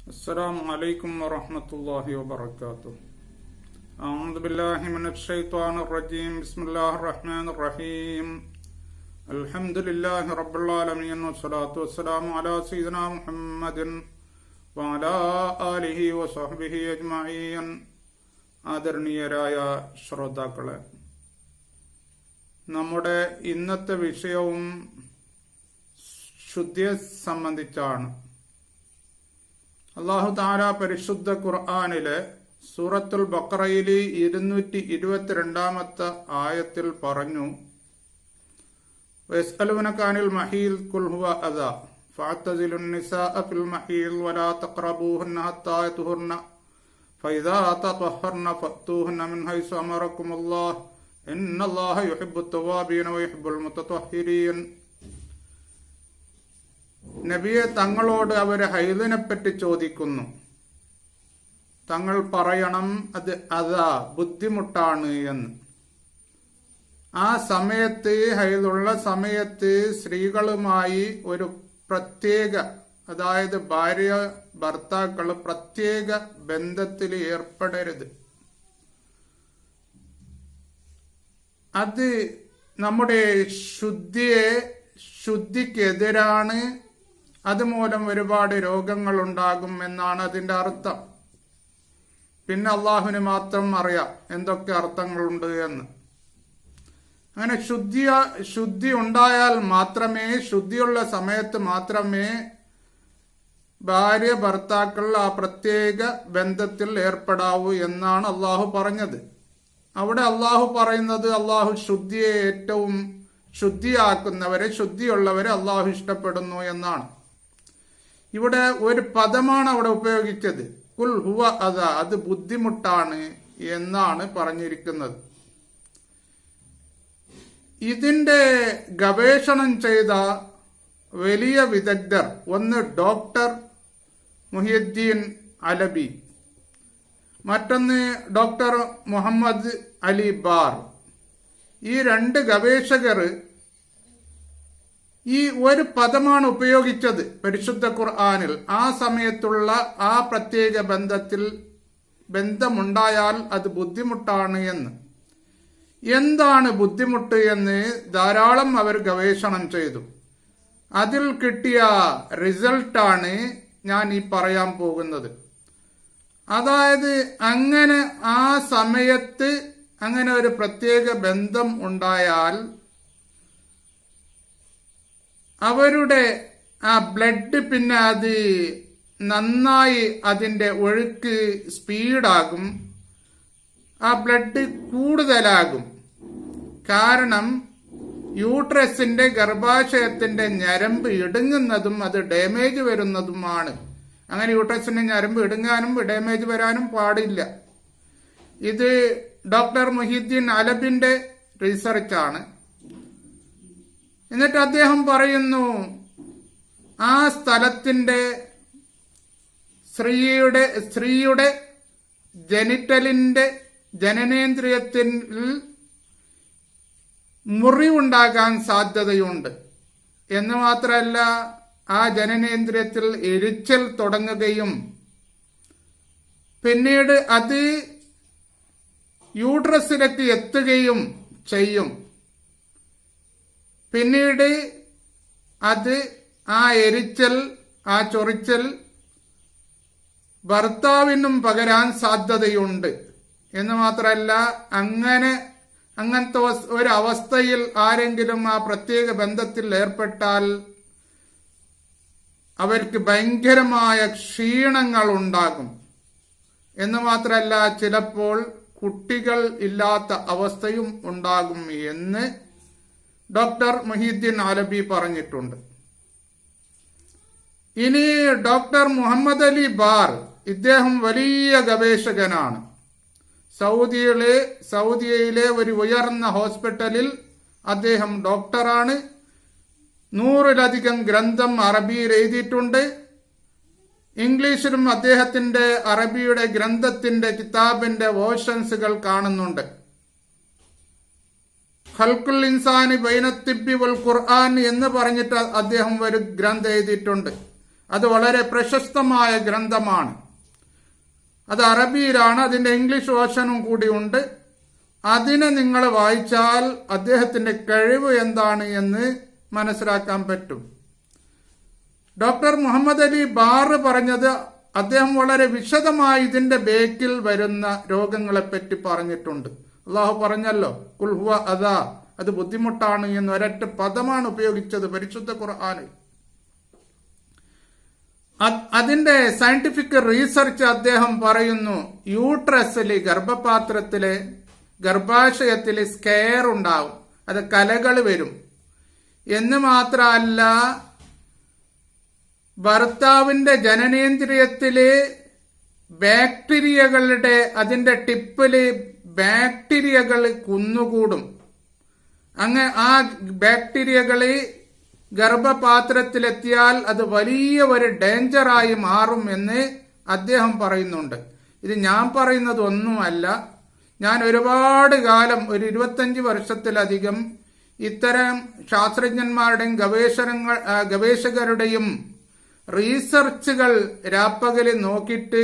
السلام عليكم ورحمة الله وبركاته أعوذ بالله من الشيطان الرجيم بسم الله الرحمن الرحيم الحمد لله رب العالمين والصلاة والسلام على سيدنا محمد وعلى آله وصحبه أجمعين ആദരണീയരായ ശ്രോതാക്കളെ നമ്മുടെ ഇന്നത്തെ വിഷയവും ശുദ്ധിയെ സംബന്ധിച്ചാണ് അള്ളാഹു താല പരിശുദ്ധ ഖുർആാനിലെ സൂറത്തുൽ ബക്കറയിലെ ഇരുന്നൂറ്റി ഇരുപത്തിരണ്ടാമത്തെ ആയത്തിൽ പറഞ്ഞു വയസ്കലുവിനക്കാനിൽ മഹീൽ കുൽഹുവ അദ فاعتزلوا النساء في المحيض ولا تقربوهن حتى يطهرن فإذا تطهرن فأتوهن من حيث أمركم الله إن الله يحب التوابين ويحب المتطهرين നബിയെ തങ്ങളോട് ഹൈദിനെ പറ്റി ചോദിക്കുന്നു. തങ്ങൾ പറയണം അത് അതാ ബുദ്ധിമുട്ടാണ് എന്ന്. ആ സമയത്ത് ഹൈദുള്ള സമയത്ത് സ്ത്രീകളുമായി ഒരു പ്രത്യേക അതായത് ഭാര്യ ഭർത്താക്കൾ പ്രത്യേക ബന്ധത്തിൽ ഏർപ്പെടരുത്. അത് നമ്മുടെ ശുദ്ധിയെ ശുദ്ധിക്കെതിരാണ് അതുമൂലം ഒരുപാട് രോഗങ്ങൾ ഉണ്ടാകും എന്നാണ് അതിന്റെ അർത്ഥം. പിന്നെ അള്ളാഹുവിന് മാത്രം അറിയാം എന്തൊക്കെ അർത്ഥങ്ങളുണ്ട് എന്ന്. അങ്ങനെ ശുദ്ധിയ ശുദ്ധി ഉണ്ടായാൽ മാത്രമേ ശുദ്ധിയുള്ള സമയത്ത് മാത്രമേ ഭാര്യ ഭർത്താക്കൾ ആ പ്രത്യേക ബന്ധത്തിൽ ഏർപ്പെടാവൂ എന്നാണ് അള്ളാഹു പറഞ്ഞത്. അവിടെ അള്ളാഹു പറയുന്നത് അള്ളാഹു ശുദ്ധിയെ ഏറ്റവും ശുദ്ധിയാക്കുന്നവരെ ശുദ്ധിയുള്ളവരെ അള്ളാഹു ഇഷ്ടപ്പെടുന്നു എന്നാണ്. ഇവിടെ ഒരു പദമാണ് അവിടെ ഉപയോഗിച്ചത്. കുൽ ഹുവ അത അത് ബുദ്ധിമുട്ടാണ് എന്നാണ് പറഞ്ഞിരിക്കുന്നത്. ഇതിന്റെ ഗവേഷണം ചെയ്ത വലിയ വിദഗ്ധർ ഒന്ന് ഡോക്ടർ മുഹിയുദ്ദീൻ അലബി മറ്റൊന്ന് ഡോക്ടർ മുഹമ്മദ് അലി ബാർ. ഈ രണ്ട് ഗവേഷകർ ഈ ഒരു പദമാണ് ഉപയോഗിച്ചത് പരിശുദ്ധ ഖുർആാനിൽ. ആ സമയത്തുള്ള ആ പ്രത്യേക ബന്ധത്തിൽ ബന്ധമുണ്ടായാൽ അത് ബുദ്ധിമുട്ടാണ് എന്ന്. എന്താണ് ബുദ്ധിമുട്ട് എന്ന് ധാരാളം അവർ ഗവേഷണം ചെയ്തു. അതിൽ കിട്ടിയ റിസൾട്ടാണ് ഞാൻ ഈ പറയാൻ പോകുന്നത്. അതായത് അങ്ങനെ ആ സമയത്ത് അങ്ങനെ ഒരു പ്രത്യേക ബന്ധം ഉണ്ടായാൽ അവരുടെ ആ ബ്ലഡ് പിന്നെ അത് നന്നായി അതിന്റെ ഒഴുക്ക് സ്പീഡാകും ആ ബ്ലഡ് കൂടുതലാകും. കാരണം യൂട്രസിന്റെ ഗർഭാശയത്തിന്റെ ഞരമ്പ് ഇടുങ്ങുന്നതും അത് ഡാമേജ് വരുന്നതുമാണ്. അങ്ങനെ യൂട്രസിന്റെ ഞരമ്പ് ഇടുങ്ങാനും ഡാമേജ് വരാനും പാടില്ല. ഇത് ഡോക്ടർ മുഹിദ്ദീൻ അലബിന്റെ റിസർച്ചാണ് എന്നിട്ട് അദ്ദേഹം പറയുന്നു ആ സ്ഥലത്തിന്റെ സ്ത്രീയുടെ സ്ത്രീയുടെ ജനിറ്റലിന്റെ ജനനേന്ദ്രിയത്തിൽ മുറിവുണ്ടാകാൻ സാധ്യതയുണ്ട്. എന്ന് മാത്രമല്ല ആ ജനനേന്ദ്രിയത്തിൽ എരിച്ചൽ തുടങ്ങുകയും പിന്നീട് അത് യൂട്രസിലേക്ക് എത്തുകയും ചെയ്യും. പിന്നീട് അത് ആ എരിച്ചൽ ആ ചൊറിച്ചൽ ഭർത്താവിനും പകരാൻ സാധ്യതയുണ്ട്. എന്ന് മാത്രമല്ല അങ്ങനെ അങ്ങനത്തെ ഒരവസ്ഥയിൽ ആരെങ്കിലും ആ പ്രത്യേക ബന്ധത്തിൽ ഏർപ്പെട്ടാൽ അവർക്ക് ഭയങ്കരമായ ക്ഷീണങ്ങൾ ഉണ്ടാകും. എന്ന് മാത്രമല്ല ചിലപ്പോൾ കുട്ടികൾ ഇല്ലാത്ത അവസ്ഥയും ഉണ്ടാകും എന്ന് ഡോക്ടർ മൊഹീദ്ദീൻ ആലബി പറഞ്ഞിട്ടുണ്ട്. ഇനി ഡോക്ടർ മുഹമ്മദ് അലി ബാർ ഇദ്ദേഹം വലിയ ഗവേഷകനാണ്. സൗദിയിലെ സൗദിയയിലെ ഒരു ഉയർന്ന ഹോസ്പിറ്റലിൽ അദ്ദേഹം ഡോക്ടറാണ്. നൂറിലധികം ഗ്രന്ഥം അറബിയിൽ എഴുതിയിട്ടുണ്ട്. ഇംഗ്ലീഷിലും അദ്ദേഹത്തിന്റെ അറബിയുടെ ഗ്രന്ഥത്തിന്റെ കിതാബിന്റെ വേർഷൻസുകൾ കാണുന്നുണ്ട്. ഖൽക്കുൽ ഇൻസാനി ബൈനത്തിബി വൽ ഖുർആൻ എന്ന് പറഞ്ഞിട്ട് അദ്ദേഹം ഒരു ഗ്രന്ഥം എഴുതിയിട്ടുണ്ട്. അത് വളരെ പ്രശസ്തമായ ഗ്രന്ഥമാണ്. അത് അറബിയിലാണ് അതിന്റെ ഇംഗ്ലീഷ് വേർഷനും കൂടിയുണ്ട് അതിനെ നിങ്ങൾ വായിച്ചാൽ അദ്ദേഹത്തിന്റെ കഴിവ് എന്താണ് എന്ന് മനസ്സിലാക്കാൻ പറ്റും. ഡോക്ടർ മുഹമ്മദ് അലി ബാർ പറഞ്ഞത് അദ്ദേഹം വളരെ വിശദമായി ഇതിന്റെ ബേക്കിൽ വരുന്ന രോഗങ്ങളെപ്പറ്റി പറഞ്ഞിട്ടുണ്ട്. അള്ളാഹു പറഞ്ഞല്ലോ കുൽഹുവ അതാ അത് ബുദ്ധിമുട്ടാണ് എന്ന് ഒരൊറ്റ പദമാണ് ഉപയോഗിച്ചത് പരിശുദ്ധ ഖുർആാനിൽ. അത് അതിന്റെ സയന്റിഫിക് റീസർച്ച് അദ്ദേഹം പറയുന്നു യൂട്രസിൽ ഗർഭപാത്രത്തിലെ ഗർഭാശയത്തിൽ സ്കെയർ ഉണ്ടാവും അത് കലകൾ വരും. എന്ന് മാത്രമല്ല ഭർത്താവിന്റെ ജനനേന്ദ്രിയത്തിൽ ബാക്ടീരിയകളുടെ അതിന്റെ ടിപ്പിൽ ബാക്ടീരിയകൾ കുന്നുകൂടും. അങ്ങ് ആ ബാക്ടീരിയകളെ ഗർഭപാത്രത്തിലെത്തിയാൽ അത് വലിയ ഒരു ഡേഞ്ചറായി മാറും എന്ന് അദ്ദേഹം പറയുന്നുണ്ട്. ഇത് ഞാൻ പറയുന്നത് ഒന്നുമല്ല ഞാൻ ഒരുപാട് കാലം ഒരു ഇരുപത്തഞ്ച് വർഷത്തിലധികം ഇത്തരം ശാസ്ത്രജ്ഞന്മാരുടെയും ഗവേഷണങ്ങൾ ഗവേഷകരുടെയും റീസർച്ചുകൾ രാപ്പകലിൽ നോക്കിയിട്ട്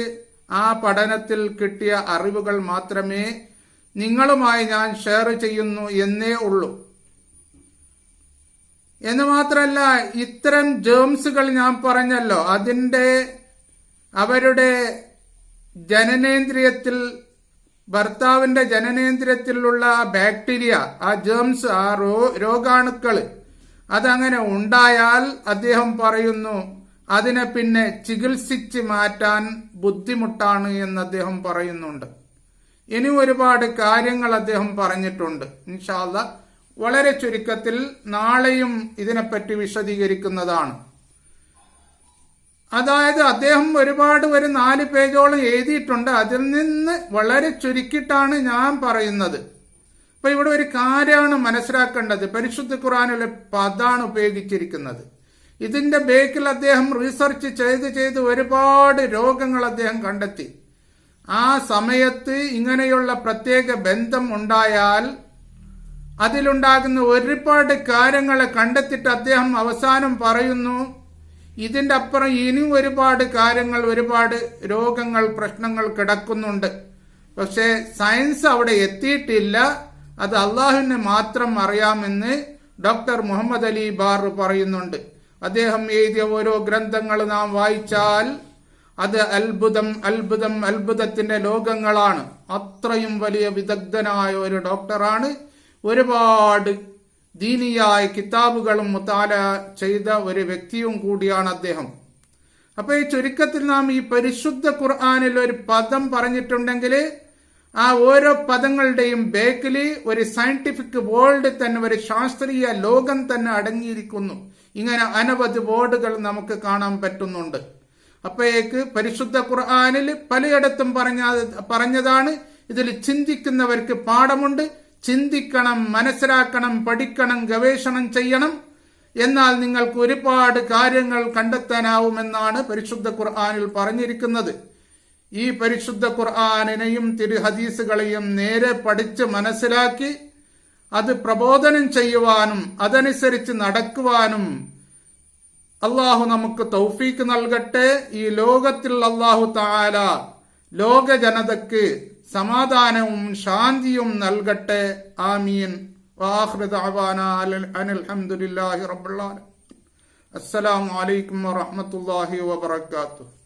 ആ പഠനത്തിൽ കിട്ടിയ അറിവുകൾ മാത്രമേ നിങ്ങളുമായി ഞാൻ ഷെയർ ചെയ്യുന്നു എന്നേ ഉള്ളൂ. എന്ന് മാത്രമല്ല ഇത്തരം ജേംസുകൾ ഞാൻ പറഞ്ഞല്ലോ. അതിന്റെ അവരുടെ ജനനേന്ദ്രിയത്തിൽ ഭർത്താവിന്റെ ജനനേന്ദ്രിയത്തിലുള്ള ബാക്ടീരിയ ആ ജേംസ് ആ രോഗാണുക്കൾ അതങ്ങനെ ഉണ്ടായാൽ അദ്ദേഹം പറയുന്നു അതിനെ പിന്നെ ചികിത്സിച്ച് മാറ്റാൻ ബുദ്ധിമുട്ടാണ് എന്ന് അദ്ദേഹം പറയുന്നുണ്ട്. ഇനി ഒരുപാട് കാര്യങ്ങൾ അദ്ദേഹം പറഞ്ഞിട്ടുണ്ട്. ഇൻഷാല്ല വളരെ ചുരുക്കത്തിൽ നാളെയും ഇതിനെപ്പറ്റി വിശദീകരിക്കുന്നതാണ്. അതായത് അദ്ദേഹം ഒരുപാട് ഒരു നാല് പേജോളം എഴുതിയിട്ടുണ്ട്. അതിൽ നിന്ന് വളരെ ചുരുക്കിട്ടാണ് ഞാൻ പറയുന്നത്. അപ്പൊ ഇവിടെ ഒരു കാര്യമാണ് മനസ്സിലാക്കേണ്ടത്. പരിശുദ്ധ ഖുറാനിലെ പദാണ് ഉപയോഗിച്ചിരിക്കുന്നത്. ഇതിന്റെ ബേക്കിൽ അദ്ദേഹം റീസർച്ച് ചെയ്ത് ചെയ്ത് ഒരുപാട് രോഗങ്ങൾ അദ്ദേഹം കണ്ടെത്തി. ആ സമയത്ത് ഇങ്ങനെയുള്ള പ്രത്യേക ബന്ധം ഉണ്ടായാൽ അതിലുണ്ടാകുന്ന ഒരുപാട് കാര്യങ്ങളെ കണ്ടെത്തിയിട്ട് അദ്ദേഹം അവസാനം പറയുന്നു ഇതിന്റെ അപ്പുറം ഇനിയും ഒരുപാട് കാര്യങ്ങൾ ഒരുപാട് രോഗങ്ങൾ പ്രശ്നങ്ങൾ കിടക്കുന്നുണ്ട്. പക്ഷേ സയൻസ് അവിടെ എത്തിയിട്ടില്ല. അത് അള്ളാഹുവിന് മാത്രം അറിയാമെന്ന് ഡോക്ടർ മുഹമ്മദ് അലി ബാർ പറയുന്നുണ്ട്. അദ്ദേഹം എഴുതിയ ഓരോ ഗ്രന്ഥങ്ങൾ നാം വായിച്ചാൽ അത് അത്ഭുതം അത്ഭുതം അത്ഭുതത്തിന്റെ ലോകങ്ങളാണ്. അത്രയും വലിയ വിദഗ്ധനായ ഒരു ഡോക്ടറാണ്. ഒരുപാട് ദീനിയായ കിതാബുകളും മുത്താല ചെയ്ത ഒരു വ്യക്തിയും കൂടിയാണ് അദ്ദേഹം. അപ്പൊ ഈ ചുരുക്കത്തിൽ നാം ഈ പരിശുദ്ധ ഖുർആാനിൽ ഒരു പദം പറഞ്ഞിട്ടുണ്ടെങ്കിൽ ആ ഓരോ പദങ്ങളുടെയും ബേക്കിൽ ഒരു സയന്റിഫിക് വേൾഡ് തന്നെ ഒരു ശാസ്ത്രീയ ലോകം തന്നെ അടങ്ങിയിരിക്കുന്നു. ഇങ്ങനെ അനവധി വേർഡുകൾ നമുക്ക് കാണാൻ പറ്റുന്നുണ്ട്. അപ്പോഴേക്ക് പരിശുദ്ധ ഖുർആാനിൽ പലയിടത്തും പറഞ്ഞ പറഞ്ഞതാണ്. ഇതിൽ ചിന്തിക്കുന്നവർക്ക് പാഠമുണ്ട്. ചിന്തിക്കണം മനസ്സിലാക്കണം പഠിക്കണം ഗവേഷണം ചെയ്യണം. എന്നാൽ നിങ്ങൾക്ക് ഒരുപാട് കാര്യങ്ങൾ കണ്ടെത്താനാവുമെന്നാണ് പരിശുദ്ധ ഖുർആാനിൽ പറഞ്ഞിരിക്കുന്നത്. ഈ പരിശുദ്ധ ഖുർആാനിനെയും തിരുഹദീസുകളെയും നേരെ പഠിച്ച് മനസ്സിലാക്കി അത് പ്രബോധനം ചെയ്യുവാനും അതനുസരിച്ച് നടക്കുവാനും അള്ളാഹു നമുക്ക് തൗഫീക്ക് നൽകട്ടെ. ഈ ലോകത്തിൽ അള്ളാഹു താല ലോക ജനതക്ക് സമാധാനവും ശാന്തിയും നൽകട്ടെ. ആമീൻ. അസ്സലാമു അലൈക്കും വറഹ്മത്തുള്ളാഹി വബറകാതുഹു